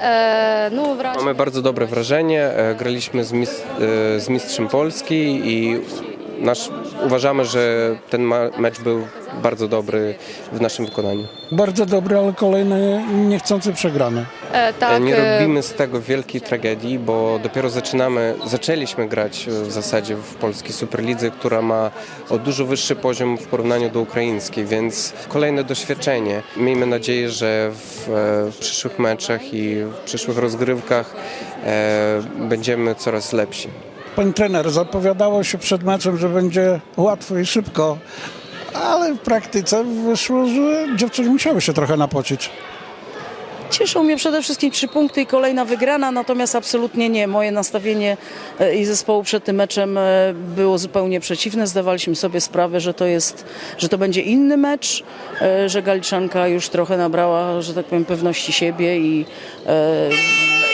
E, no. Mamy bardzo dobre wrażenie. E, graliśmy z, mis- e, z mistrzem Polski i nasz, uważamy, że ten mecz był bardzo dobry w naszym wykonaniu. Bardzo dobry, ale kolejny niechcący przegrany. E, tak, e, Nie e, robimy z tego wielkiej tragedii, bo dopiero zaczynamy, zaczęliśmy grać e, w zasadzie w polskiej Superlidze, która ma o dużo wyższy poziom w porównaniu do ukraińskiej, więc kolejne doświadczenie. Miejmy nadzieję, że w, w przyszłych meczach i w przyszłych rozgrywkach e, będziemy coraz lepsi. Pani trener, zapowiadało się przed meczem, że będzie łatwo i szybko, ale w praktyce wyszło, że dziewczyny musiały się trochę napocić. Cieszą mnie przede wszystkim trzy punkty i kolejna wygrana, natomiast absolutnie nie. Moje nastawienie e, i zespołu przed tym meczem e, było zupełnie przeciwne. Zdawaliśmy sobie sprawę, że to jest, że to będzie inny mecz, e, że Galiczanka już trochę nabrała, że tak powiem, pewności siebie i,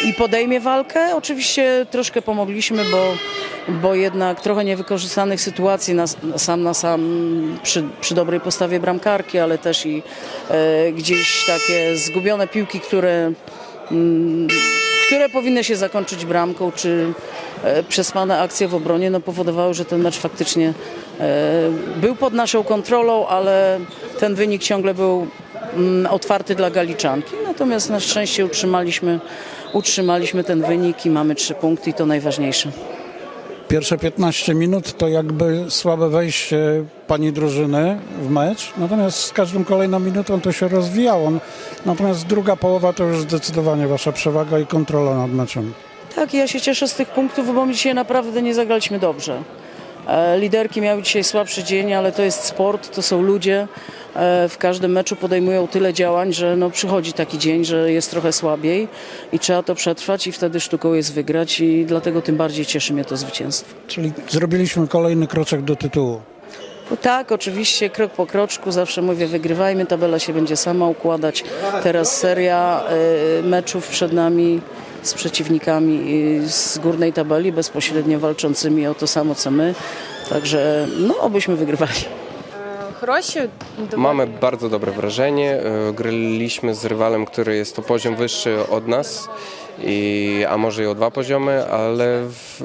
i podejmie walkę. Oczywiście troszkę pomogliśmy, bo, bo jednak trochę niewykorzystanych sytuacji na, sam na sam przy, przy dobrej postawie bramkarki, ale też i e, gdzieś takie zgubione piłki, które, mm, które powinny się zakończyć bramką, czy e, przespane akcje w obronie, no powodowały, że ten mecz faktycznie e, był pod naszą kontrolą, ale ten wynik ciągle był mm, otwarty dla Galiczanki. Natomiast na szczęście utrzymaliśmy, utrzymaliśmy ten wynik i mamy trzy punkty i to najważniejsze. Pierwsze 15 minut to jakby słabe wejście pani drużyny w mecz, natomiast z każdą kolejną minutą to się rozwijało. Natomiast druga połowa to już zdecydowanie wasza przewaga i kontrola nad meczem. Tak, ja się cieszę z tych punktów, bo my dzisiaj naprawdę nie zagraliśmy dobrze. E, Liderki miały dzisiaj słabszy dzień, ale to jest sport, to są ludzie. E, W każdym meczu podejmują tyle działań, że no przychodzi taki dzień, że jest trochę słabiej i trzeba to przetrwać i wtedy sztuką jest wygrać i dlatego tym bardziej cieszy mnie to zwycięstwo. Czyli zrobiliśmy kolejny kroczek do tytułu. No Tak, oczywiście, krok po kroczku, zawsze mówię, wygrywajmy, tabela się będzie sama układać. Teraz seria y, meczów przed nami z przeciwnikami y, z górnej tabeli, bezpośrednio walczącymi o to samo co my. Także, no, obyśmy wygrywali. Хороші, доволі. Mamy bardzo dobre wrażenie. E, Graliśmy z rywalem, który jest o poziom wyższy od nas, i, a może i o dwa poziomy, ale w,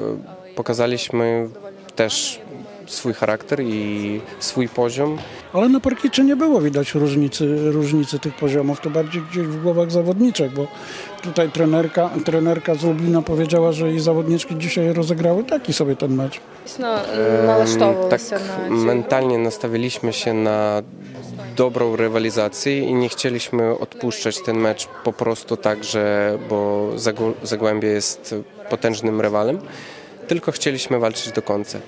pokazaliśmy też swój charakter i swój poziom. Ale na parkiecie nie było widać różnicy, różnicy tych poziomów, to bardziej gdzieś w głowach zawodniczek, bo tutaj trenerka, trenerka z Lublina powiedziała, że jej zawodniczki dzisiaj rozegrały taki sobie ten mecz. No, um, tak mentalnie nastawiliśmy się na dobrą rywalizację i nie chcieliśmy odpuszczać ten mecz po prostu tak, że bo Zagłębie jest potężnym rywalem, tylko chcieliśmy walczyć do końca.